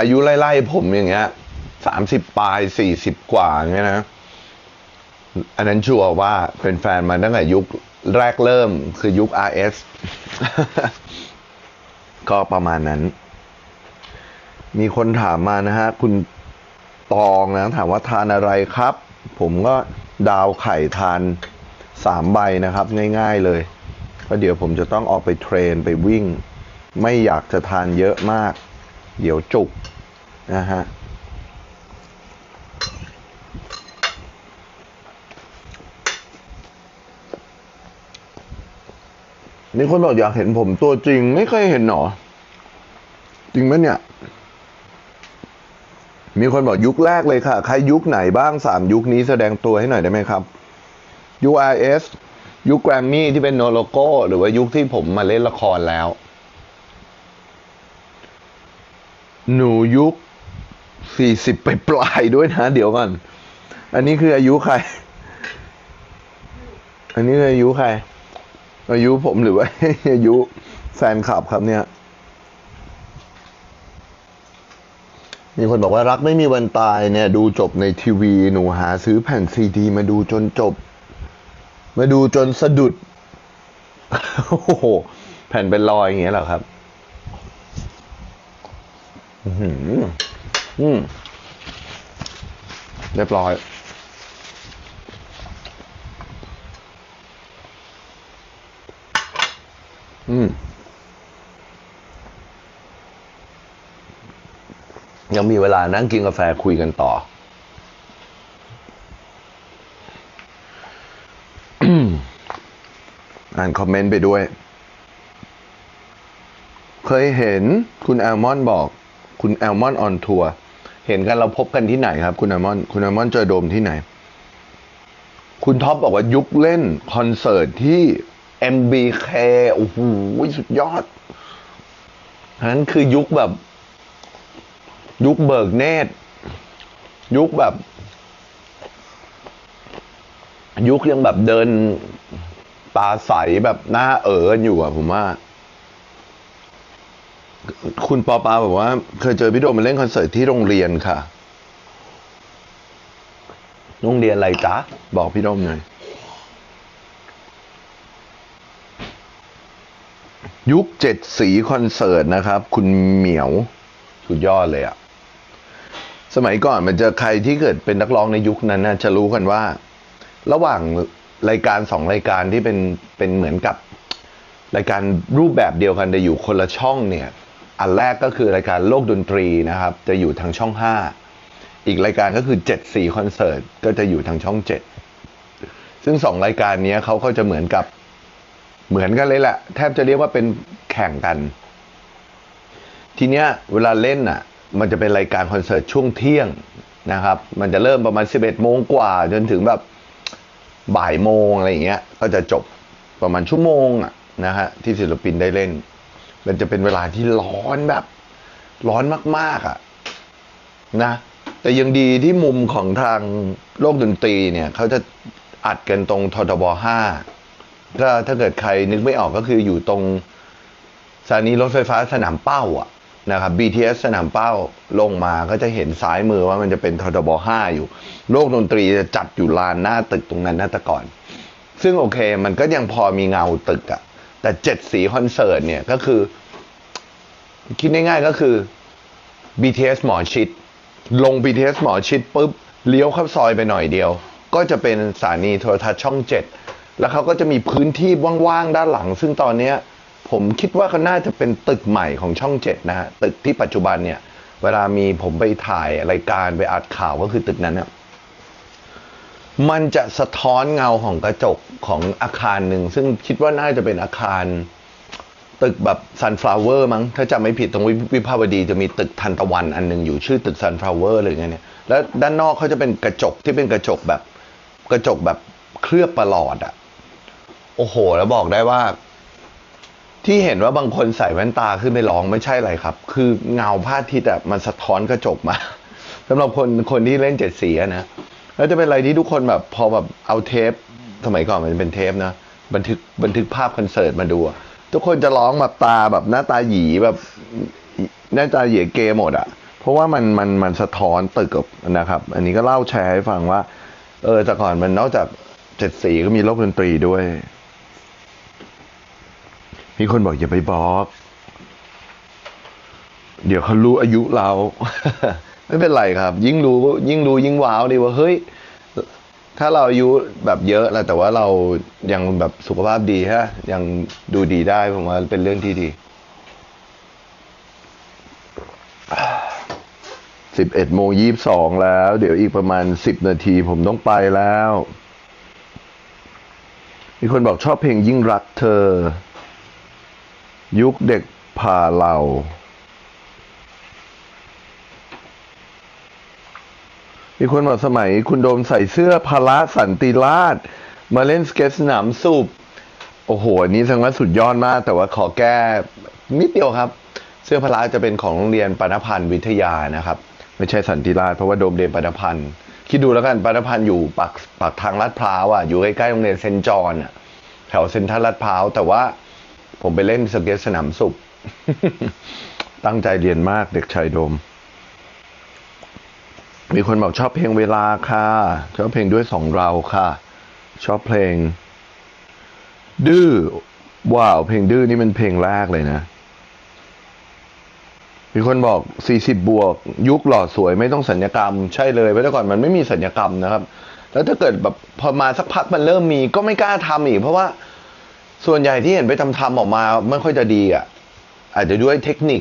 อายุไล่ๆผมอย่างเงี้ยสามสิบปลายสี่สิบกว่างเงี้ยนะ อันนั้นชัวร์ว่าเป็นแฟนมาตั้งแต่ยุคแรกเริ่มคือยุค RS ก็ประมาณนั้น มีคนถามมานะฮะ คุณตองนะถามว่าทานอะไรครับ ผมก็ดาวไข่ทานสามใบนะครับ ง่ายๆเลยเพราะเดี๋ยวผมจะต้องออกไปเทรนไปวิ่ง ไม่อยากจะทานเยอะมาก เดี๋ยวจุกนะฮะนี่คนบอกอยากเห็นผมตัวจริงไม่เคยเห็นหรอจริงไหมเนี่ย มีคนบอกยุคแรกเลยค่ะ ใครยุคไหนบ้างสามยุคนี้แสดงตัวให้หน่อยได้ไหมครับยุค RS ยุคแกรมมี่ที่เป็นโนโลโก้ หรือว่ายุคที่ผมมาเล่นละครแล้ว หนูยุคสี่สิบไปปลายด้วยนะ เดี๋ยวก่อน อันนี้คืออายุใคร อันนี้คืออายุใคร อายุผมหรือว่า อายุแฟนคลับครับเนี่ย มีคนบอกว่ารักไม่มีวันตายเนี่ย ดูจบในทีวี หนูหาซื้อแผ่นซีดี มาดูจนจบ มาดูจนสะดุด โอ้โห แผ่นเป็นรอยอย่างเงี้ยเหรอครับ อืมเรียบร้อย อืมยังมีเวลานั่งกินกาแฟคุยกันต่อ อ่านคอมเมนต์ไปด้วย เคยเห็นคุณแอลมอนบอก คุณแอลมอนออนทัวร์เห็นกันเราพบกันที่ไหนครับ คุณแอลมอนคุณแอลมอนเจอโดมที่ไหน คุณท็อปบอกว่ายุคเล่นคอนเสิร์ตที่ MBK โอ้โหสุดยอดนั้นคือยุคแบบ ยุคเบิกเนตรยุคแบบ ยุคยังแบบเดินตาใสแบบหน้าเอ๋ออยู่อะผมว่า คุณปอปาบอกว่า เคยเจอพี่โดมมาเล่นคอนเสิร์ตที่โรงเรียนค่ะ โรงเรียนอะไรจ๊ะ บอกพี่โดมหน่อย ยุคเจ็ดสีคอนเสิร์ตนะครับ คุณเหมียว สุดยอดเลยอะสมัยก่อนมันจะใครที่เกิดเป็นนักร้องในยุคนั้นนะจะรู้กันว่า ระหว่างรายการสองรายการที่เป็นเป็นเหมือนกับรายการรูปแบบเดียวกันแต่อยู่คนละช่องเนี่ย อันแรกก็คือรายการโลกดนตรีนะครับ จะอยู่ทางช่องห้าอีกรายการก็คือเจ็ดสีคอนเสิร์ตก็จะอยู่ทางช่องเจ็ดซึ่งสองรายการนี้เขาก็จะเหมือนกับเหมือนกันเลยแหละ แทบจะเรียกว่าเป็นแข่งกัน ทีเนี้ยเวลาเล่นอะ มันจะเป็นรายการคอนเสิร์ตช่วงเที่ยงนะครับ มันจะเริ่มประมาณสิบเอ็ดโมงกว่า จนถึงแบบบ่ายโมงอะไรอย่างเงี้ย ก็จะจบประมาณชั่วโมงอะนะฮะที่ศิลปินได้เล่น มันจะเป็นเวลาที่ร้อนแบบ ร้อนมาก ๆอะนะ แต่ยังดีที่มุมของทางโลกดนตรีเนี่ยเขาจะอัดกันตรงททบห้าก็ถ้าเกิดใครนึกไม่ออกก็คืออยู่ตรงสถานีรถไฟฟ้าสนามเป้าอะนะครับ BTS สนามเป้าลงมาก็จะเห็นซ้ายมือว่ามันจะเป็นททบห้าอยู่ โลกดนตรีจะจัดอยู่ลานหน้าตึกตรงนั้นนะแต่ก่อน ซึ่งโอเคมันก็ยังพอมีเงาตึกอะ แต่เจ็ดสีคอนเสิร์ตเนี่ยก็คือ คิดง่ายๆก็คือ BTS หมอชิด ลง BTS หมอชิดปุ๊บเลี้ยวเข้าซอยไปหน่อยเดียว ก็จะเป็นสถานีโทรทัศน์ช่องเจ็ดแล้วเขาก็จะมีพื้นที่ว่างๆด้านหลัง ซึ่งตอนเนี้ยผมคิดว่าเขาน่าจะเป็นตึกใหม่ของช่องเจ็ดนะฮะตึกที่ปัจจุบันเนี่ย เวลามีผมไปถ่ายรายการไปอัดข่าวก็คือตึกนั้นเนี่ย มันจะสะท้อนเงาของกระจกของอาคารหนึ่ง ซึ่งคิดว่าน่าจะเป็นอาคาร ตึกแบบซันฟลาวเวอร์มั้ง ถ้าจำไม่ผิดตรงวิวิภาวดีจะมีตึกทันตะวันอันหนึ่งอยู่ชื่อตึกซันฟลาวเวอร์อะไรเงี้ยเนี่ยแล้วด้านนอกเขาจะเป็นกระจกที่เป็นกระจกแบบกระจกแบบเคลือบประหลอดอะโอ้โห แล้วบอกได้ว่า ที่เห็นว่าบางคนใส่แว่นตาขึ้นไปร้องไม่ใช่อะไรครับ คือเงาพระอาทิตย์อะมันสะท้อนกระจกมาสำหรับคนคนที่เล่นเจ็ดสีนะ แล้วจะเป็นอะไรที่ทุกคนแบบพอแบบเอาเทป สมัยก่อนมันจะเป็นเทปนะบันทึกบันทึกภาพคอนเสิร์ตมาดูอะทุกคนจะร้องแบบตาแบบหน้าตาหยีแบบหน้าตาเหยียเกหมดอะเพราะว่ามันมันมันสะท้อนตึกกับนะครับ อันนี้ก็เล่าแชร์ให้ฟังว่า เออแต่ก่อนมันนอกจากเจ็ดสีก็มีโลกดนตรีด้วย มีคนบอกอย่าไปบอก เดี๋ยวเขารู้อายุเรา ไม่เป็นไรครับ ยิ่งรู้ยิ่งรู้ยิ่งว้าวดีว่าเฮ้ยถ้าเราอายุแบบเยอะแล้วแต่ว่าเรายังแบบสุขภาพดีฮะยังดูดีได้ผมว่าเป็นเรื่องที่ดีสิบเอ็ดโมงยี่สองแล้ว เดี๋ยวอีกประมาณสิบนาทีผมต้องไปแล้ว มีคนบอกชอบเพลงยิ่งรักเธอ ยุคเด็กผ่าเหล่า มีคนบอกสมัยคุณโดมใส่เสื้อพละสันติราช มาเล่นสเก็ตสนามสูบโอ้โหอันนี้แสดงว่าสุดยอดมาก แต่ว่าขอแก้นิดเดียวครับ เสื้อพละจะเป็นของโรงเรียนปานพันธ์วิทยานะครับ ไม่ใช่สันติราชเพราะว่าโดมเรียนปานพันธ์คิดดูแล้วกันปานพันธ์อยู่ปากปากทางลาดพร้าวอะอยู่ใกล้ๆโรงเรียนเซนจอนอะแถวเซ็นทรัลลาดพร้าวแต่ว่าผมไปเล่นสเก็ตสนามสุบตั้งใจเรียนมากเด็กชายโดม มีคนบอกชอบเพลงเวลาค่ะ ชอบเพลงด้วยสองเราค่ะ ชอบเพลง ดื้อว้าวเพลงดื้อนี่เป็นเพลงแรกเลยนะ มีคนบอก40บบวก ยุคหล่อสวยไม่ต้องสัญญกรรม ใช่เลยเพราะแต่ก่อนมันไม่มีสัญญกรรมนะครับ แล้วถ้าเกิดแบบพอมาสักพักมันเริ่มมีก็ไม่กล้าทำอีก เพราะว่าส่วนใหญ่ที่เห็นไปทำทำออกมาไม่ค่อยจะดีอะ อาจจะด้วยเทคนิค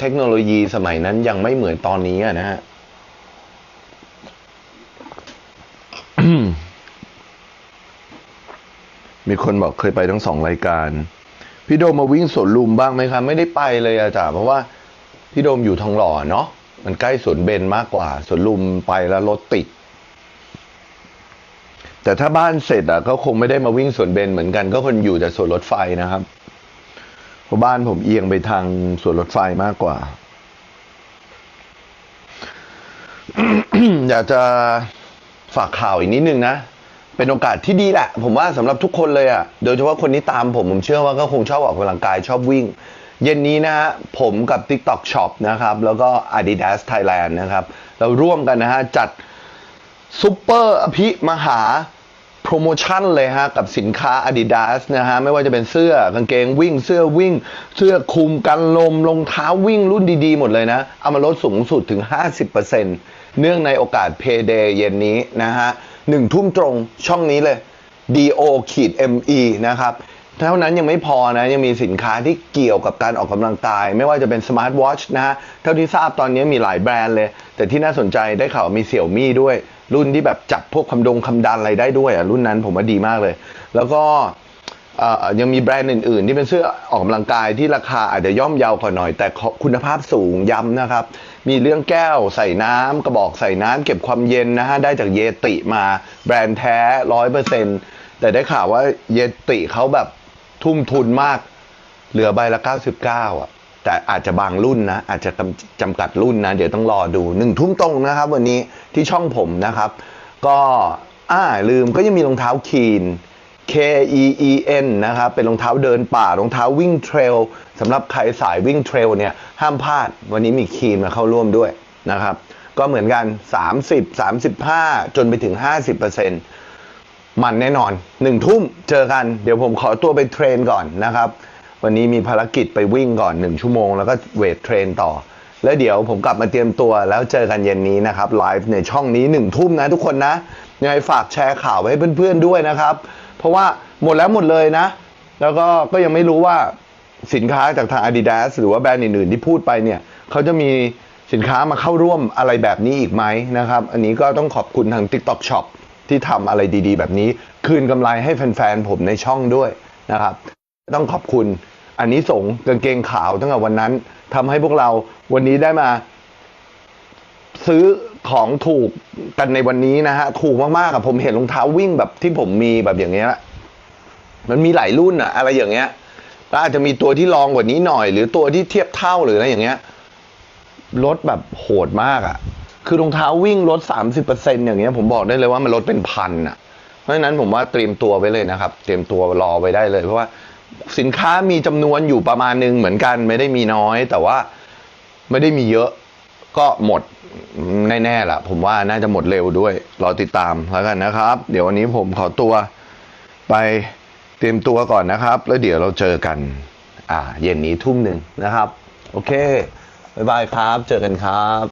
เทคโนโลยีสมัยนั้นยังไม่เหมือนตอนนี้ะนะฮะ มีคนบอกเคยไปทั้งสองรายการ พี่โดมมาวิ่งสวนลุมบ้างไหมครับไม่ได้ไปเลยอาจารย์เพราะว่าพี่โดมอยู่ทองหล่อเนาะมันใกล้สวนเบนมากกว่าสวนลุมไปแล้วรถติด แต่ถ้าบ้านเสร็จอะก็คงไม่ได้มาวิ่งสวนเบนเหมือนกัน ก็คนอยู่แต่สวนรถไฟนะครับเพราะบ้านผมเอียงไปทางสวนรถไฟมากกว่า อยากจะฝากข่าวอีกนิดนึงนะ เป็นโอกาสที่ดีแหละ ผมว่าสำหรับทุกคนเลยอะ่ะ โดยเฉพาะคนที่ตามผม ผมเชื่อว่าก็คงชอบออกกำลังกายชอบวิ่ง เย็นนี้นะฮะผมกับ TikTok Shop นะครับ แล้วก็ Adidas Thailand นะครับ เราร่วมกันนะฮะ จัดซุปเปอร์อภิมหาโปรโมชั่นเลยฮะ กับสินค้า Adidas นะฮะ ไม่ว่าจะเป็นเสื้อกางเกงวิ่ง เสื้อวิ่ง เสื้อคลุมกันลมรองเท้าวิ่งรุ่นดีๆ หมดเลยนะ เอามาลดสูงสุดถึง 50%เนื่องในโอกาส Payday เย็นนี้นะฮะ หนึ่งทุ่มตรงช่องนี้เลย do ขีด me นะครับ เท่านั้นยังไม่พอนะ ยังมีสินค้าที่เกี่ยวกับการออกกำลังกาย ไม่ว่าจะเป็นสมาร์ทวอชนะฮะ เท่าที่ทราบตอนนี้มีหลายแบรนด์เลย แต่ที่น่าสนใจได้ข่าวมีเสี่ยวมี่ด้วย รุ่นที่แบบจับพวกคำดงคำดันอะไรได้ด้วยอะรุ่นนั้นผมว่าดีมากเลย แล้วก็ยังมีแบรนด์อื่น ๆ ที่เป็นเสื้อออกกำลังกายที่ราคาอาจจะย่อมเยาวกว่าหน่อย แต่คุณภาพสูงย้ำนะครับ มีเรื่องแก้วใส่น้ำกระบอกใส่น้ำเก็บความเย็นนะฮะ ได้จากเยติมาแบรนด์แท้ร้อยเปอร์เซ็นแต่ได้ข่าวว่าเยติเขาแบบทุ่มทุนมาก เหลือใบละ 99 อะ แต่อาจจะบางรุ่นนะ อาจจะจำจำกัดรุ่นนะ เดี๋ยวต้องรอดูหนึ่งทุ่มตรงนะครับ วันนี้ที่ช่องผมนะครับ ก็อ่าลืมก็ยังมีรองเท้าคีน K E E N นะครับ เป็นรองเท้าเดินป่ารองเท้าวิ่งเทรลสำหรับใครสายวิ่งเทรลเนี่ย ห้ามพลาด วันนี้มีคีนมาเข้าร่วมด้วยนะครับ ก็เหมือนกัน 30 35 จนไปถึง 50%มันแน่นอนหนึ่งทุ่มเจอกัน เดี๋ยวผมขอตัวไปเทรนก่อนนะครับ วันนี้มีภารกิจไปวิ่งก่อน 1 ชั่วโมง แล้วก็เวทเทรนต่อ แล้วเดี๋ยวผมกลับมาเตรียมตัวแล้วเจอกันเย็นนี้นะครับไลฟ์ในช่องนี้หนึ่งทุ่มนะทุกคนนะยังไงฝากแชร์ข่าวไว้ให้เพื่อนๆด้วยนะครับ เพราะว่าหมดแล้วหมดเลยนะ แล้วก็ก็ยังไม่รู้ว่าสินค้าจากทาง Adidas หรือว่าแบรนด์อื่นๆที่พูดไปเนี่ยเขาจะมีสินค้ามาเข้าร่วมอะไรแบบนี้อีกไหมนะครับ อันนี้ก็ต้องขอบคุณทาง TikTok Shop ที่ทำอะไรดีๆ แบบนี้ คืนกำไรให้แฟนๆผมในช่องด้วยนะครับ ต้องขอบคุณอันนี้ส่งกางเกงขาวตั้งแต่วันนั้นทำให้พวกเราวันนี้ได้มา ซื้อ ของถูกกันในวันนี้นะฮะ ถูกมากๆอะผมเห็นรองเท้าวิ่งแบบที่ผมมีแบบอย่างเงี้ยมันมีหลายรุ่นอะอะไรอย่างเงี้ยแล้วอาจจะมีตัวที่รองกว่านี้หน่อย หรือตัวที่เทียบเท่าหรืออะไรอย่างเงี้ยลดแบบโหดมากอะคือรองเท้าวิ่งลดสามสิบเปอร์เซ็นอย่างเงี้ยผมบอกได้เลยว่ามันลดเป็นพันอะเพราะฉะนั้นผมว่าเตรียมตัวไว้เลยนะครับ เตรียมตัวรอไว้ได้เลย เพราะว่าสินค้ามีจำนวนอยู่ประมาณนึงเหมือนกันไม่ได้มีน้อย แต่ว่าไม่ได้มีเยอะ ก็หมดแน่ๆล่ะ ผมว่าน่าจะหมดเร็วด้วยรอติดตามแล้วกันนะครับ เดี๋ยววันนี้ผมขอตัวไปเตรียมตัวก่อนนะครับ แล้วเดี๋ยวเราเจอกัน อ่า เย็นนี้ทุ่มหนึ่งนะครับ โอเค บ๊ายบายครับ เจอกันครับ